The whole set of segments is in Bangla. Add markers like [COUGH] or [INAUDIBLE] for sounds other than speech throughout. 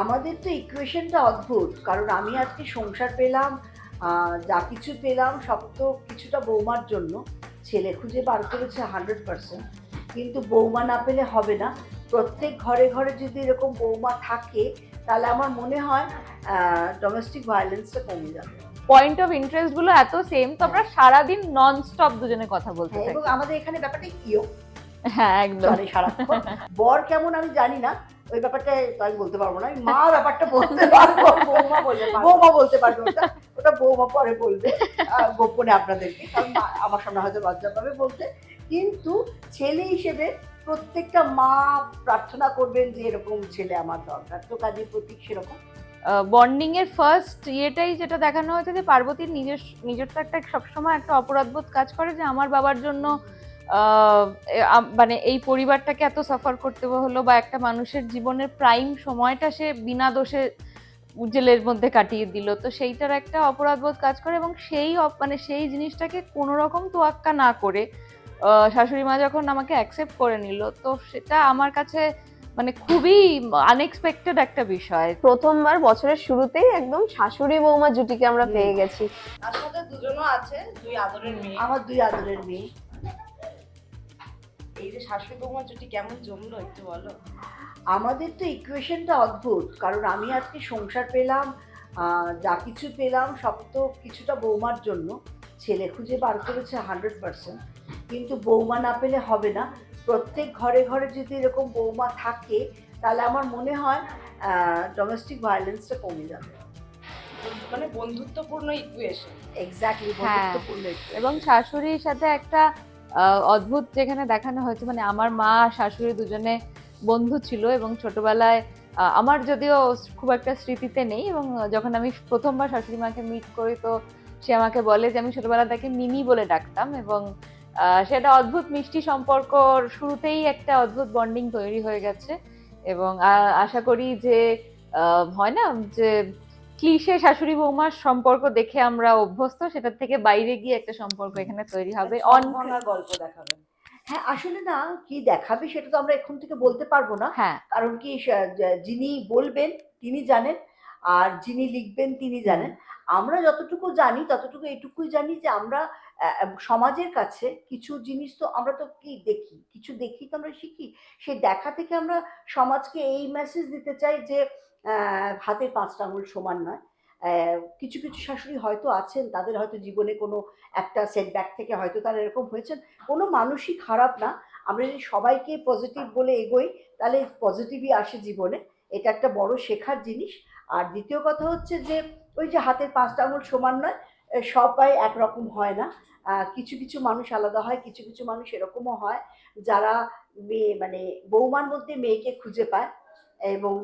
আমাদের তো ইকুয়েশনটা অদ্ভুত কারণ আমি আজকে সংসার পেলাম যা কিছু পেলাম সব তো কিছুটা বৌমার জন্য। ছেলে খুঁজে বার করেছে হান্ড্রেড পার্সেন্ট কিন্তু বৌমা না পেলে হবে না। প্রত্যেক ঘরে ঘরে যদি এরকম বৌমা থাকে তাহলে আমার মনে হয় ডোমেস্টিক ভায়োলেন্সটা কমে যাবে। পয়েন্ট অফ ইন্টারেস্টগুলো এত সেম তো আমরা সারাদিন নন স্টপ দুজনে কথা বলতে হ্যাঁ, এবং আমাদের এখানে ব্যাপারটা কিও হ্যাঁ একদম। চলে সারাক্ষণ। বর কেমন আমি জানি না ওই ব্যাপারটা আমি বলতে পারব না। মা ব্যাপারটা বলতে পারব বৌমা বলে বৌমা বলতে পারবে ওটা ওটা বৌমা পরে বলবে গোপনে আপনাদেরকে। কারণ আমার সামনে হয়তো লজ্জা পাবে বলতে। কিন্তু ছেলে হিসেবে প্রত্যেকটা মা প্রার্থনা করবেন যে এরকম ছেলে আমার দরকার। তো কাজের প্রতীক সেরকম। বন্ডিং এর ফার্স্ট ইয়েটাই যেটা দেখানো হয়েছে যে পার্বতীর নিজের নিজের তো একটা সবসময় একটা অপরাধবোধ কাজ করে যে আমার বাবার জন্য মানে এই পরিবারটাকে এত সাফার করতে হলো বা একটা মানুষের জীবনের প্রাইম সময়টা সে বিনা দোষে জেলের মধ্যে কাটিয়ে দিল। তো সেইটার একটা অপরাধবোধ কাজ করে এবং সেই মানে সেই জিনিসটাকে কোনো রকম তোয়াক্কা না করে শাশুড়ি মা যখন আমাকে অ্যাকসেপ্ট করে নিল তো সেটা আমার কাছে মানে খুবই আনএক্সপেক্টেড একটা বিষয়। প্রথমবার বছরের শুরুতেই একদম শাশুড়ি বৌমা জুটিকে আমরা পেয়ে গেছি। তার সাথে দুজনও আছে দুই আদরের মেয়ে। আমার দুই আদরের মেয়ে। এই যে শাশুড়ি বৌমা জুটি কেমন জমলো একটু বলো। আমাদের তো ইকুয়েশনটা অদ্ভুত কারণ আমি আজকে সংসার পেলাম আহ, যা কিছু পেলাম সব তো কিছুটা বৌমার জন্য। ছেলে খুঁজে বার করেছে হান্ড্রেড পার্সেন্ট কিন্তু বৌমা না পেলে হবে না। প্রত্যেক ঘরে ঘরে যদি এরকম বৌমা থাকে তাহলে আমার মনে হয় ডোমেস্টিক ভায়োলেন্সটা কমে যাবে। মানে বন্ধুত্বপূর্ণ ইকুয়েশন এক্স্যাক্টলি হ্যাঁ। বন্ধুত্বপূর্ণ এবং শাশুড়ির সাথে একটা অদ্ভুত যেখানে দেখানো হয়েছে মানে আমার মা, শাশুড়ি দুজনে বন্ধু ছিল এবং ছোটবেলায় আমার যদিও খুব একটা স্মৃতিতে নেই এবং যখন আমি প্রথমবার শাশুড়ি মাকে মিট করি, তো সে আমাকে বলে যে, আমি ছোটবেলা তাকে মিনি বলে ডাকতাম এবং সেটা অদ্ভুত মিষ্টি সম্পর্ক শুরুতেই একটা অদ্ভুত বন্ডিং তৈরি হয়ে গেছে এবং আশা করি যে হয় না যে ক্লিশে শাশুড়ি বৌমার সম্পর্ক দেখে আমরা অভ্যস্ত সেটার থেকে বাইরে গিয়ে একটা সম্পর্ক এখানে তৈরি হবে। অন ভাঙা গল্প দেখাবেন হ্যাঁ আসলে না কি দেখাবে সেটা তো আমরা এখন থেকে বলতে পারব না। হ্যাঁ। কারণ কি যিনি বলবেন তিনি জানেন আর যিনি লিখবেন তিনি জানেন। আমরা যতটুকু জানি ততটুকু এটুকুই জানি যে আমরা সমাজের কাছে কিছু জিনিস তো আমরা তো কি দেখি? কিছু দেখি তো আমরা শিখি? সেই দেখা থেকে আমরা সমাজকে এই মেসেজ দিতে চাই যে হাতের পাঁচটা আঙুল সমান নয়। কিছু কিছু শাশুড়ি হয়তো আছেন, তাদের হয়তো জীবনে কোনো একটা সেটব্যাক থেকে হয়তো তারা এরকম হয়েছেন। কোনো মানুষই খারাপ না। আমরা যদি সবাইকে পজিটিভ বলে এগোই, তাহলে পজিটিভই আসে জীবনে। এটা একটা বড় শেখার জিনিস। আর দ্বিতীয় কথা হচ্ছে যে, ওই যে হাতের পাঁচটা আঙুল সমান নয় সবাই একরকম হয় না। কিছু কিছু মানুষ আলাদা হয়, কিছু কিছু মানুষ এরকমও হয় যারা মেয়ে মানে বৌমার মধ্যে মেয়েকে খুঁজে পায় এবং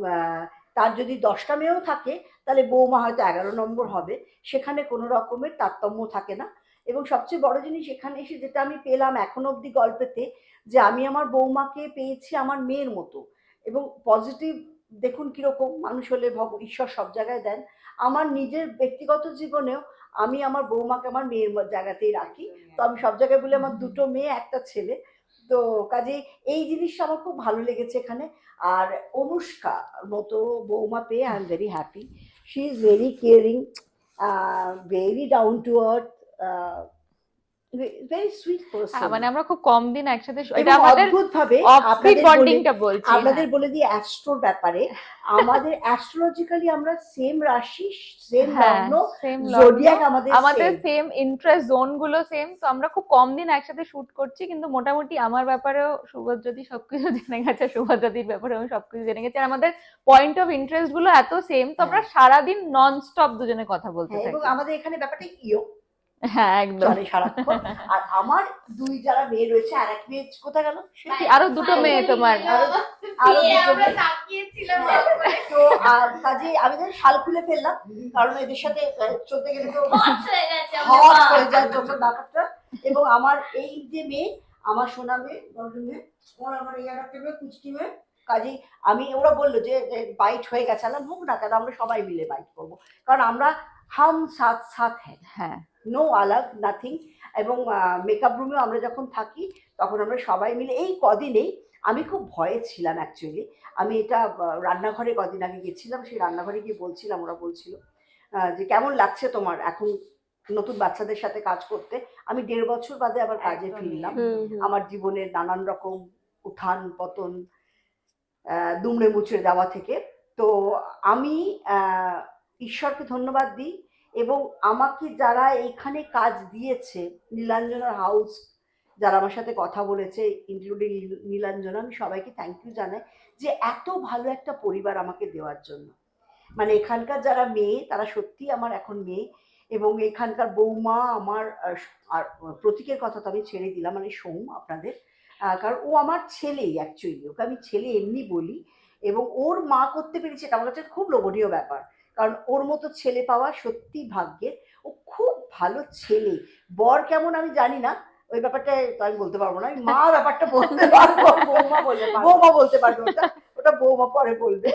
তার যদি দশটা মেয়েও থাকে তাহলে বৌমা হয়তো এগারো নম্বর হবে। সেখানে কোনো রকমের তারতম্য থাকে না। এবং সবচেয়ে বড় জিনিস এখানে এসে যেটা আমি পেলাম এখনও অবধি গল্পেতে যে আমি আমার বৌমাকে পেয়েছি আমার মেয়ের মতো। এবং পজিটিভ দেখুন কীরকম মানুষ হলে ভগ, ঈশ্বর সব জায়গায় দেন। আমার নিজের ব্যক্তিগত জীবনেও আমি আমার বৌমাকে আমার মেয়ের জায়গাতেই রাখি। তো আমি সব জায়গায় বলি আমার দুটো মেয়ে একটা ছেলে। তো কাজে এই জিনিসটা আমার খুব ভালো লেগেছে এখানে। আর অনুষ্কা মতো বৌমা পেয়ে I am very happy she is very caring very down to earth very sweet হ্যাঁ, মানে আমরা খুব কম দিন একসাথে এটা আমাদের অদ্ভুত ভাবে বন্ডিংটা বলছি আপনাদের হ্যাঁ। বলে দিই অ্যাস্ট্রোর ব্যাপারে আমাদের অ্যাস্ট্রোলজিক্যালি আমরা সেম রাশি সেম হ্যাঁ, লগ্ন জোডিয়াক আমাদের আমাদের সেম ইন্টারেস্ট জোনগুলো সেম তো আমরা খুব কম দিন একসাথে শুট করছি কিন্তু মোটামুটি আমার ব্যাপারেও সুভদ্রদি সবকিছু [LAUGHS] জেনে গেছে সুভদ্রদির ব্যাপারে আমি সবকিছু জেনে গেছি আর আমাদের পয়েন্ট অফ ইন্টারেস্টগুলো এত সেম তো আমরা সারাদিন নন স্টপ দুজনে কথা বলতে হ্যাঁ, এবং থাকি আমাদের এখানে ব্যাপারটা ইও হ্যাঁ একদম। চলে সারাক্ষণ। আর আমার দুই যারা মেয়ে রয়েছে আর এক মেয়ে কোথায় গেল? আরও দুটো মেয়ে তোমার? আরো-। তো কাজে আমি তো শাল খুলে ফেললাম কারণ এদের সাথে চলতে গেলে তো হট হয়ে যায় যখন ব্যাপারটা। এবং আমার এই যে মেয়ে আমার সোনা মেয়ে বড় মেয়ে ওর আমার এই আর একটা মেয়ে কুচকি মেয়ে। কাজেই আমি ওরা বলল যে বাইট হয়ে গেছে। আলাম হোক না কেন আমরা সবাই মিলে বাইট করব। কারণ আমরা হাম সাথ সাথ হ্যাঁ। হ্যাঁ। নো আলাগ নাথিং এবং মেকআপ রুমেও আমরা যখন থাকি তখন আমরা সবাই মিলে এই কদিনেই আমি খুব ভয়ে ছিলাম অ্যাকচুয়ালি আমি এটা রান্নাঘরে কদিন আগে গেছিলাম সেই রান্নাঘরে গিয়ে বলছিলাম ওরা বলছিল যে কেমন লাগছে তোমার এখন নতুন বাচ্চাদের সাথে কাজ করতে? আমি দেড় বছর বাদে আবার কাজে ফিরলাম। আমার জীবনের নানান রকম উঠান পতন দুমড়ে মুচড়ে যাওয়া থেকে। তো আমি ঈশ্বরকে ধন্যবাদ দিই। এবং আমাকে যারা এখানে কাজ দিয়েছে, নীলাঞ্জনার হাউস যারা আমার সাথে কথা বলেছে ইনক্লুডিং নীলাঞ্জনা, আমি সবাইকে থ্যাংক ইউ জানাই যে এত ভালো একটা পরিবার আমাকে দেওয়ার জন্য। মানে এখানকার যারা মেয়ে, তারা সত্যি আমার এখন মেয়ে এবং এখানকার বৌমা আমার, আর প্রতীকের কথা তো আমি ছেড়ে দিলাম মানে সোম আপনাদের। কারণ ও আমার ছেলেই অ্যাকচুয়ালি ওকে আমি ছেলে এমনি বলি এবং ওর মা করতে পেরেছে, এটা আমার কাছে খুব লোভনীয় ব্যাপার। কারণ ওর মতো ছেলে পাওয়া সত্যি ভাগ্যের ও খুব ভালো ছেলে। বর কেমন আমি জানি না ওই ব্যাপারটা তো আমি বলতে পারব না। মা ব্যাপারটা বলতে পারব বৌমা বলে পারবে। বৌমা বলতে পারবে ওটা। ওটা বৌমা পরে বলবে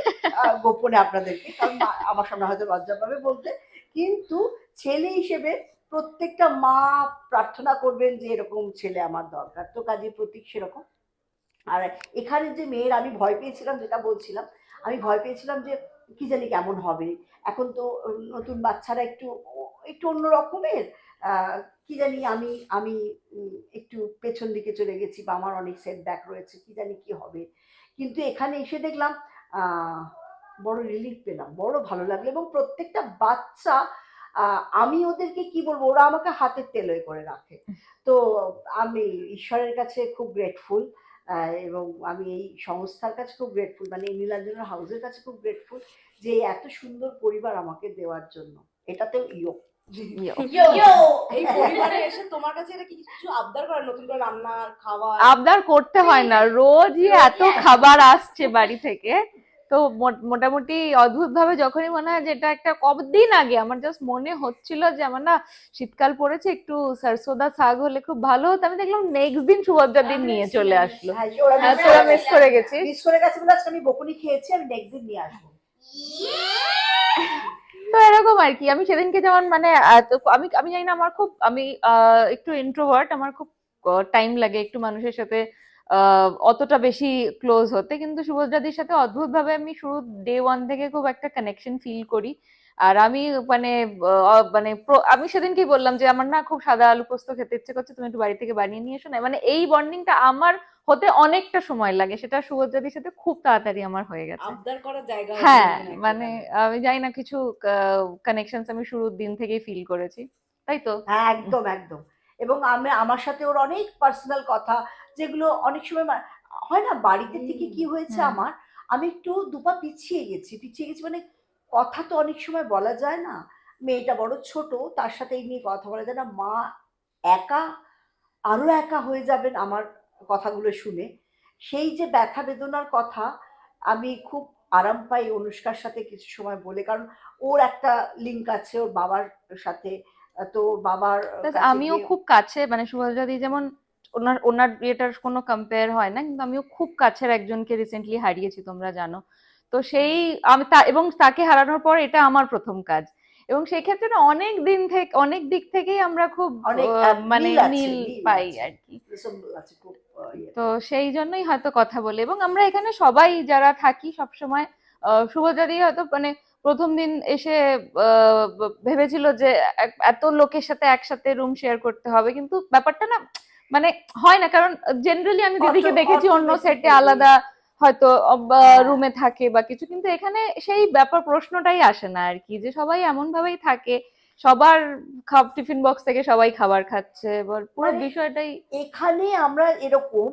গোপনে আপনাদেরকে কারণ আমার সামনে হয়তো লজ্জা পাবে বলতে। কিন্তু ছেলে হিসেবে প্রত্যেকটা মা প্রার্থনা করবেন যে এরকম ছেলে আমার দরকার। তো কাজে প্রতীক সেরকম। আর এখানে যে মেয়ের আমি ভয় পেয়েছিলাম যেটা বলছিলাম আমি ভয় পেয়েছিলাম যে কি জানি কেমন হবে। এখন তো নতুন বাচ্চারা একটু একটু অন্য রকমের কি জানি আমি আমি একটু পেছন দিকে চলে গেছি বা আমার অনেক সেটব্যাক রয়েছে, কি জানি কি হবে। কিন্তু এখানে এসে দেখলাম বড় রিলিফ পেলাম, বড় ভালো লাগল এবং প্রত্যেকটা বাচ্চা আমি ওদেরকে কি বলব, ওরা আমাকে হাতের তেলয় করে রাখে। তো আমি ঈশ্বরের কাছে খুব গ্রেটফুল এবং আমি এই সংস্থার কাছে খুব গ্রেটফুল মানে এই নীলাঞ্জনের হাউসের কাছে খুব গ্রেটফুল যে এত সুন্দর পরিবার আমাকে দেওয়ার জন্য। এটাতেও ইয়ো। [LAUGHS] এই পরিবারে এসে তোমার কাছে এটা কি আবদার করে নতুন রান্না খাওয়া আবদার করতে হয় না। রোজই এত খাবার আসছে বাড়ি থেকে। তো মোটামুটি অদ্ভুত ভাবে যখনই মনে হয় যে এটা একটা কদিন আগে আমার জাস্ট মনে হচ্ছিল যে আমার না শীতকাল পড়েছে একটু সরসোদা শাক হলে খুব ভালো হতো। আমি দেখলাম নেক্সট দিন সুভদ্রার দিন নিয়ে চলে আসলো। হ্যাঁ, ওরা হ্যাঁ, তোরা মিস করে গেছিস মিস করে গেছে বলে আজকে আমি বকুনি খেয়েছি আমি নেক্সট দিন নিয়ে আসব। তো এরকম আর কি আমি সেদিনকে যেমন মানে আমি আমি জানি না আমার খুব আমি একটু ইন্ট্রোভার্ট আমার খুব টাইম লাগে একটু মানুষের সাথে অতটা বেশি ক্লোজ হতে। কিন্তু শুভদ্রাদির সাথে অদ্ভুত ভাবে আমি শুরু ডে ওয়ান থেকে খুব একটা কানেকশন ফিল করি। আর আমি মানে মানে আমি সেদিনকেই বললাম যে আমার না খুব সাদা আলু পোস্ত খেতে ইচ্ছে করছে তুমি একটু বাড়ি থেকে বানিয়ে নিয়ে এসো। না মানে এই বন্ডিংটা আমার হতে অনেকটা সময় লাগে। সেটা শুভদ্রাদির সাথে খুব তাড়াতাড়ি আমার হয়ে গেছে। হ্যাঁ মানে আমি জানি না কিছু কানেকশন আমি শুরুর দিন থেকেই ফিল করেছি। তাই তো? হ্যাঁ একদম একদম। এবং আমি আমার সাথে ওর অনেক পার্সোনাল কথা যেগুলো অনেক সময় হয় না? বাড়িতে থেকে কি হয়েছে আমার? আমি একটু দুপা পিছিয়ে গেছি। পিছিয়ে গেছি মানে কথা তো অনেক সময় বলা যায় না। মেয়েটা বড় ছোট তার সাথে এই নিয়ে কথা বলা যায় না। মা একা আরও একা হয়ে যাবেন আমার কথাগুলো শুনে। সেই যে ব্যথা বেদনার কথা আমি খুব আরাম পাই অনুষ্কার সাথে কিছু সময় বলে। কারণ ওর একটা লিঙ্ক আছে ওর বাবার সাথে। তো বাবার আমিও খুব কাছে মানে শুভদ্রাদি যেমন ওনার ওনার ইয়েটার কোনো কম্পেয়ার হয় না কিন্তু আমিও খুব কাছের একজনকে রিসেন্টলি হারিয়েছি তোমরা জানো। তো সেই আমি তা এবং তাকে হারানোর পর এটা আমার প্রথম কাজ। এবং সেই ক্ষেত্রে না অনেক দিন থেকে অনেক দিক থেকেই আমরা খুব আহ, মানে মিল পাই আর কি। ইয়ে। তো সেই জন্যই হয়তো কথা বলে। এবং আমরা এখানে সবাই যারা থাকি সবসময় আহ, শুভদাদি হয়তো মানে প্রথম দিন এসে আহ, ভেবেছিল যে এত লোকের সাথে একসাথে রুম শেয়ার করতে হবে কিন্তু ব্যাপারটা না মানে হয় না কারণ জেনারেলি আমি দিদিকে দেখেছি অন্য সেটে আলাদা হয়তো হ্যাঁ। রুমে থাকে বা কিছু কিন্তু এখানে সেই ব্যাপার প্রশ্নটাই আসে না আর কি যে সবাই এমন ভাবেই থাকে সবার টিফিন বক্স থেকে সবাই খাবার খাচ্ছে এবার পুরো মানে বিষয়টাই এখানে আমরা এরকম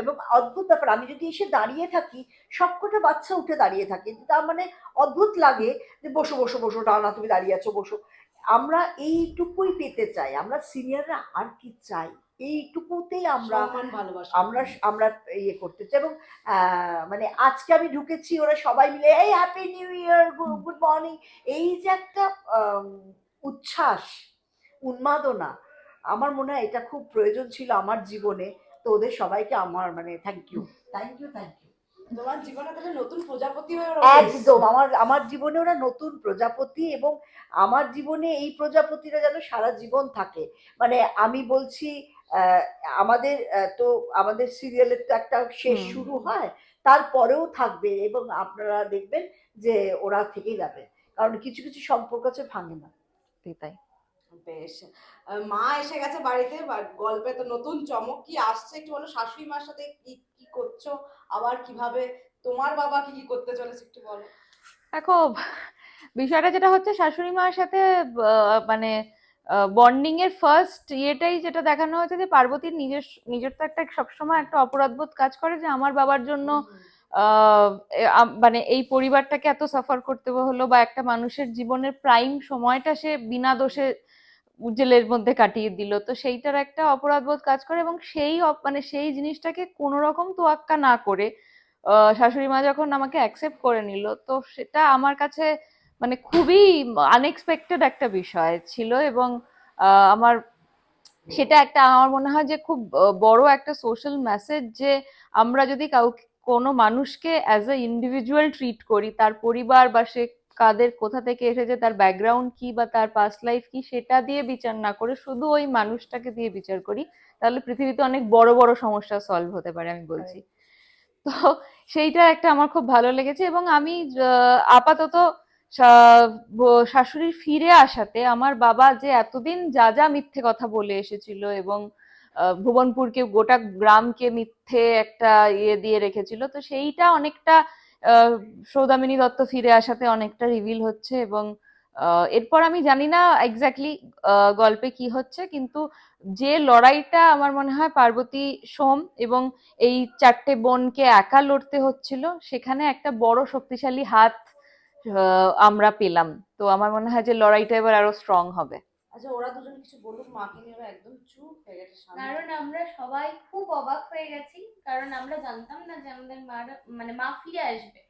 এবং অদ্ভুত ব্যাপার আমি যদি এসে দাঁড়িয়ে থাকি সবকটা বাচ্চা উঠে দাঁড়িয়ে থাকে তার মানে অদ্ভুত লাগে যে বসো বসো বসো না তুমি দাঁড়িয়ে আছো বসো আমরা এইটুকুই পেতে চাই আমরা সিনিয়ররা আর কি চাই এইটুকুতেই আমরা আমরা আমরা ইয়ে করতে চাই এবং মানে আজকে আমি ঢুকেছি ওরা সবাই মিলে এই happy new year good morning এই যে একটা উচ্ছ্বাস উন্মাদনা আমার মনে হয় এটা খুব প্রয়োজন ছিল আমার জীবনে তো ওদের সবাইকে আমার মানে thank you thank you thank you তোমার জীবনে তাহলে নতুন প্রজাপতি একদম আমার আমার জীবনে ওরা নতুন প্রজাপতি এবং আমার জীবনে এই প্রজাপতিরা যেন সারা জীবন থাকে। মানে আমি বলছি আমাদের তো আমাদের সিরিয়ালের তো একটা শেষ শুরু হয় তারপরেও থাকবে এবং আপনারা দেখবেন যে ওরা থেকেই যাবে কারণ কিছু কিছু সম্পর্ক আছে ভাঙে না। তাই বেশ মা এসে গেছে বাড়িতে গল্পে তো নতুন চমক কি আসছে একটু বলো? শাশুড়ি মার সাথে কি কি করছ? আবার কীভাবে তোমার বাবা কি কি করতে চলেছে একটু বলো। দেখো বিষয়টা যেটা হচ্ছে শাশুড়ি মার সাথে মানে বন্ডিং এর ফার্স্ট ইয়েটাই যেটা দেখানো হয়েছে যে পার্বতীর নিজের নিজের তো একটা সবসময় একটা অপরাধবোধ কাজ করে যে আমার বাবার জন্য মানে এই পরিবারটাকে এত সাফার করতে হলো বা একটা মানুষের জীবনের প্রাইম সময়টা সে বিনা দোষে জেলের মধ্যে কাটিয়ে দিল। তো সেইটার একটা অপরাধবোধ কাজ করে এবং সেই মানে সেই জিনিসটাকে কোনো রকম তোয়াক্কা না করে শাশুড়ি মা যখন আমাকে অ্যাকসেপ্ট করে নিল, তো সেটা আমার কাছে মানে খুবই আনএক্সপেক্টেড একটা বিষয় ছিল এবং আমার সেটা একটা, আমার মনে হয় যে খুব বড় একটা সোশ্যাল মেসেজ যে আমরা যদি কাউকে, কোনো মানুষকে অ্যাজ এ ইন্ডিভিজুয়াল ট্রিট করি, তার পরিবার বা সে কাদের কোথা থেকে এসেছে তার ব্যাকগ্রাউন্ড কি বা তার পাস্ট লাইফ কি সেটা দিয়ে বিচার না করে শুধু ওই মানুষটাকে দিয়ে বিচার করি তাহলে পৃথিবীতে অনেক বড় বড় সমস্যা সলভ হতে পারে আমি বলছি। তো সেইটা একটা আমার খুব ভালো লেগেছে এবং আমি আপাতত শাশুড়ির ফিরে আসাতে আমার বাবা যে এতদিন যা যা মিথ্যে কথা বলে এসেছিল এবং ভুবনপুরকে গোটা গ্রামকে মিথ্যে একটা ইয়ে দিয়ে রেখেছিল তো সেইটা অনেকটা সৌদামিনী দত্ত ফিরে আসাতে অনেকটা রিভিল হচ্ছে এবং এরপর আমি জানি না এক্স্যাক্টলি গল্পে কি হচ্ছে, কিন্তু যে লড়াইটা আমার মনে হয় পার্বতী সোম এবং এই চারটে বোনকে একা লড়তে হচ্ছিল, সেখানে একটা বড় শক্তিশালী হাত আমরা পেলাম। তো আমার মনে হয় যে লড়াইটা এবার আরও স্ট্রং হবে। আচ্ছা ওরা দুজন কিছু বলুক মাকে নিয়ে ওরা একদম চুপ হয়ে গেছে কারণ আমরা সবাই খুব অবাক হয়ে গেছি কারণ আমরা জানতাম না যে আমাদের মা মানে মা ফিরে আসবে।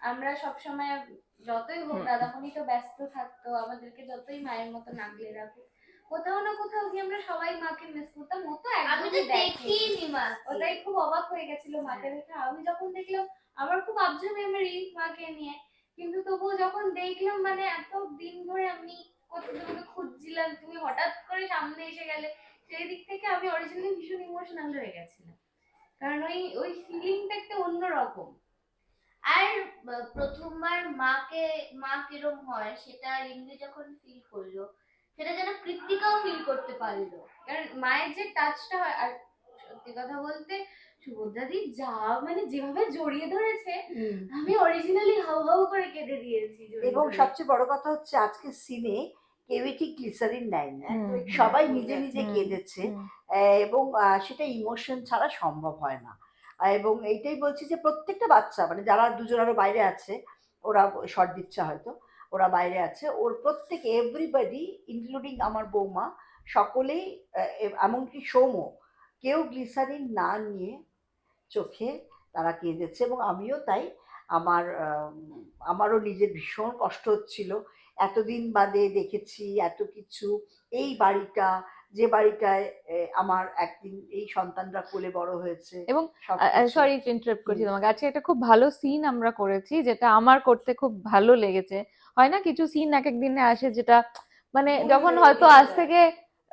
আমরা সবসময় যতই হোক। দাদামণি তো ব্যস্ত থাকতো আমাদেরকে যতই মায়ের মতো নাগলে রাখুক। কোথাও না কোথাও গিয়ে আমরা সবাই মাকে মিস করতাম ও তো আমি তো একদমই দেখিনি মা। ওটাই খুব অবাক হয়ে গেছিল মাকে দেখে। আমি যখন দেখলাম আমার খুব আবজা মেমোরি মাকে নিয়ে। কিন্তু তবুও যখন দেখলাম মানে এত দিন ধরে আমি তোমাকে খুঁজছিলাম তুমি হঠাৎ করে সামনে এসে গেলে সেই দিক থেকে আমি অরিজিনালি ভীষণ ইমোশনাল হয়ে গেছিলাম। কারণ ওই ওই ফিলিংটা একটা অন্যরকম। আর প্রথমবার মাকে মা কিরম হয় সেটা রিঙ্গি যখন ফিল করল সেটা যেন কৃত্তিকাও ফিল করতে পারল। কারণ মায়ের যে টাচটা হয় আর সত্যি কথা বলতে সুভদ্রাদি যা মানে যেভাবে জড়িয়ে ধরেছে আমি অরিজিনালি হাউ হাউ করে কেঁদে দিয়েছি এবং সবচেয়ে বড় কথা হচ্ছে আজকে সিনে কেউই ঠিক গ্লিসারিন নেয় না সবাই নিজে নিজে কেঁদেছে এবং সেটা ইমোশন ছাড়া সম্ভব হয় না। এবং এইটাই বলছি যে প্রত্যেকটা বাচ্চা মানে যারা দুজন আরও বাইরে আছে ওরা শর্ট দিচ্ছে হয়তো ওরা বাইরে আছে ওর প্রত্যেকে এভরিবডি ইনক্লুডিং আমার বৌমা সকলেই এমনকি সৌমও কেউ গ্লিসারিন না নিয়ে চোখে তারা কেঁদেছে এবং আমিও তাই। আমার আমারও নিজের ভীষণ কষ্ট হচ্ছিল এতদিন বাদে দেখেছি এত কিছু। এই বাড়িটা যে বাড়িটায় আমার একদিন এই সন্তানরা কোলে বড় হয়েছে। এবং সরি ইন্টারাপ্ট করছি তোমাকে। আজকে একটা খুব ভালো সিন আমরা করেছি যেটা আমার করতে খুব ভালো লেগেছে। হয় না কিছু সিন এক এক দিনে আসে যেটা মানে যখন হয়তো আজ থেকে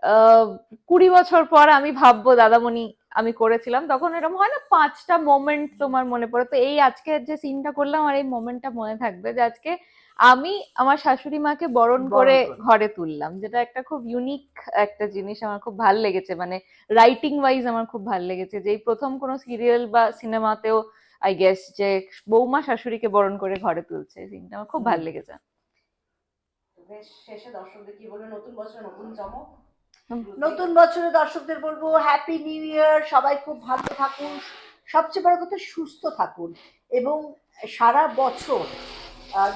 আহ, কুড়ি বছর পর আমি ভাববো দাদামণি আমি করেছিলাম। তখন এরকম হয় না পাঁচটা মোমেন্ট তোমার মনে পড়ে। তো এই আজকে যে সিনটা করলাম আর এই মোমেন্টটা মনে থাকবে যে আজকে আমি আমার শাশুড়ি মাকে বরণ বরণ করে। ঘরে তুললাম যেটা একটা খুব ইউনিক একটা জিনিস আমার খুব ভালো লেগেছে। মানে রাইটিং ওয়াইজ আমার খুব ভালো লেগেছে। যে প্রথম কোনো সিরিয়াল বা সিনেমাতেও আই গেস যে বৌমা শাশুড়িকে বরণ করে ঘরে তুলছে সিনটা আমার খুব ভালো লেগেছে। বেশ শেষে দর্শকদের কি বলবে নতুন বছর নতুন চমক? নতুন বছরে দর্শকদের বলব হ্যাপি নিউ ইয়ার সবাই খুব ভালো থাকুন সবচেয়ে বড় কথা সুস্থ থাকুন। এবং সারা বছর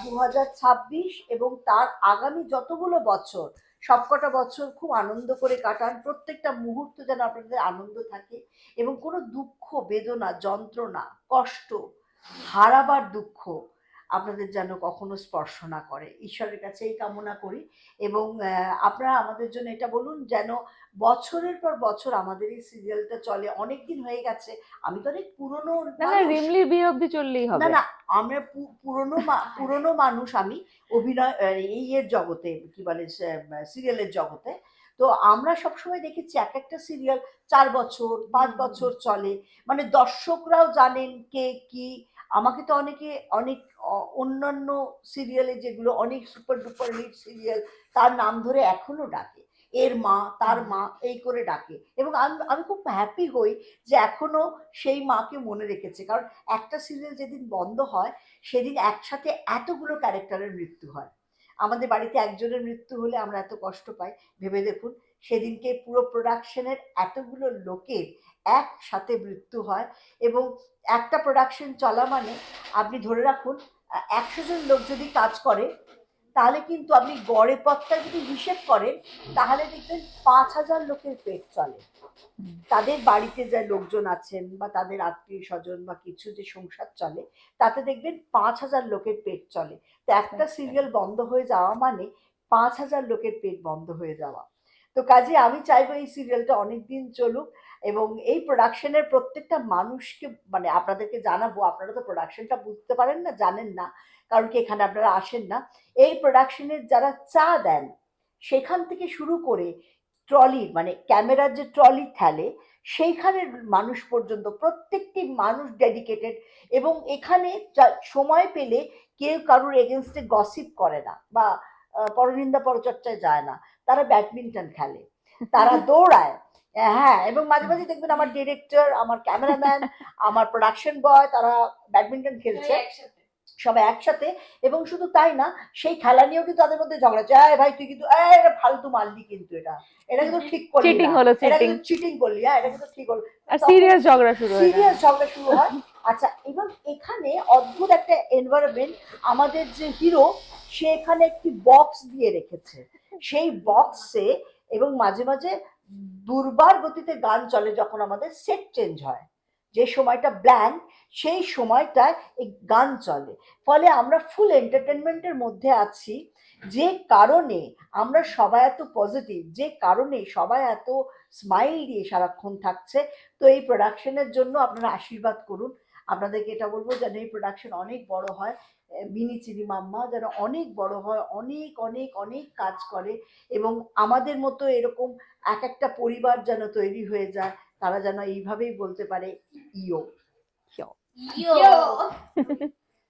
দু হাজার ছাব্বিশ এবং তার আগামী যতগুলো বছর, সবকটা বছর খুব আনন্দ করে কাটান। প্রত্যেকটা মুহূর্ত যেন আপনাদের আনন্দ থাকে এবং কোনো দুঃখ, বেদনা, যন্ত্রণা, কষ্ট, হারাবার দুঃখ আপনাদের যেন কখনো স্পর্শ না করে। ঈশ্বরের কাছে এই কামনা করি এবং আপনারা আমাদের জন্য এটা বলুন যেন বছরের পর বছর আমাদের এই সিরিয়ালটা চলে। অনেক দিন হয়ে গেছে আমি তো অনেক পুরনো না না রিমলির বিয়ে চললেই হবে। না না আমরা পুরনো পুরনো মানুষ আমি অভিনয় এই এর জগতে কি বলে সিরিয়ালের জগতে। তো আমরা সবসময় দেখেছি এক একটা সিরিয়াল চার বছর পাঁচ বছর চলে। মানে দর্শকরাও জানেন কে কি আমাকে তো অনেকে অনেক অন্যান্য সিরিয়ালে যেগুলো অনেক সুপার ডুপার হিট সিরিয়াল তার নাম ধরে এখনও ডাকে। এর মা, তার মা এই করে ডাকে। এবং আমি আমি খুব হ্যাপি হই যে এখনও সেই মাকে মনে রেখেছে। কারণ একটা সিরিয়াল যেদিন বন্ধ হয়, সেদিন একসাথে এতগুলো ক্যারেক্টারের মৃত্যু হয়। আমাদের বাড়িতে একজনের মৃত্যু হলে আমরা এত কষ্ট পাই। ভেবে দেখুন, সেদিনকে পুরো প্রোডাকশনের এতগুলো লোকের একসাথে মৃত্যু হয় এবং একটা প্রোডাকশন চলা মানে আপনি ধরে রাখুন একশো জন লোক যদি কাজ করে তাহলে কিন্তু আপনি গড়ে পথটা যদি হিসেব করেন তাহলে দেখবেন পাঁচ হাজার লোকের পেট চলে। তাদের বাড়িতে যে লোকজন আছেন বা তাদের আত্মীয় স্বজন বা কিছু যে সংসার চলে তাতে দেখবেন পাঁচ হাজার লোকের পেট চলে। তো একটা আচ্ছা। সিরিয়াল বন্ধ হয়ে যাওয়া মানে পাঁচ হাজার লোকের পেট বন্ধ হয়ে যাওয়া। তো কাজে আমি চাইব এই সিরিয়ালটা অনেক দিন চলুক এবং এই প্রোডাকশনের প্রত্যেকটা মানুষকে মানে আপনাদেরকে জানাব আপনারা তো প্রোডাকশনটা বুঝতে পারেন না জানেন না। কারণ কি এখানে আপনারা আসেন না এই প্রোডাকশনের যারা চা দেন সেখান থেকে শুরু করে ট্রলি মানে ক্যামেরার যে ট্রলি ঠেলে সেইখানের মানুষ পর্যন্ত প্রত্যেকটি মানুষ ডেডিকেটেড এবং এখানে সময় পেলে কেউ কারোর এগেনস্টে গসিপ করে না বা পরনিন্দা পরচর্চায় যায় না তারা ব্যাডমিন্টন খেলে তারা [LAUGHS] দৌড়ায় হ্যাঁ এবং মাঝে মাঝে দেখবেন আমার ডিরেক্টর আমার ক্যামেরাম্যান [LAUGHS] আমার প্রোডাকশন বয় তারা ব্যাডমিন্টন খেলছে। একসাথে সবাই একসাথে এবং শুধু তাই না সেই খেলা নিয়েও কিন্তু তাদের মধ্যে ঝগড়া "এই ভাই তুই কিন্তু এটা ফালতু মারলি কিন্তু এটা। এটা কিন্তু ঠিক করলি চিটিং হলো চিটিং চিটিং করলি। হ্যাঁ এটা কিন্তু ঠিক হলো। আর সিরিয়াস ঝগড়া শুরু হয়ে সিরিয়াস ঝগড়া শুরু হয়। আচ্ছা এবং এখানে অদ্ভুত একটা এনভায়রনমেন্ট আমাদের যে হিরো সে এখানে একটি বক্স দিয়ে রেখেছে। সেই বক্সে এবং মাঝে মাঝে দুর্বার গতিতে গান চলে যখন আমাদের সেট চেঞ্জ হয়। যে সময়টা ব্ল্যাঙ্ক সেই সময়টায় এই গান চলে। ফলে আমরা ফুল এন্টারটেনমেন্টের মধ্যে আছি। যে কারণে আমরা সবাই এত পজিটিভ যে কারণে সবাই এত স্মাইল দিয়ে সারাক্ষণ থাকছে। তো এই প্রোডাকশনের জন্য আপনারা আশীর্বাদ করুন। আপনাদেরকে এটা বলব যেন এই প্রোডাকশন অনেক বড় হয়। মিনি চিনি মাম্মা যেন অনেক বড় হয়, অনেক অনেক অনেক কাজ করে। এবং আমাদের মতো এরকম এক একটা পরিবার যেন তৈরি হয়ে যায়। তারা যেন এইভাবেই বলতে পারে ইয়ো। ইয়ো। [LAUGHS] [LAUGHS]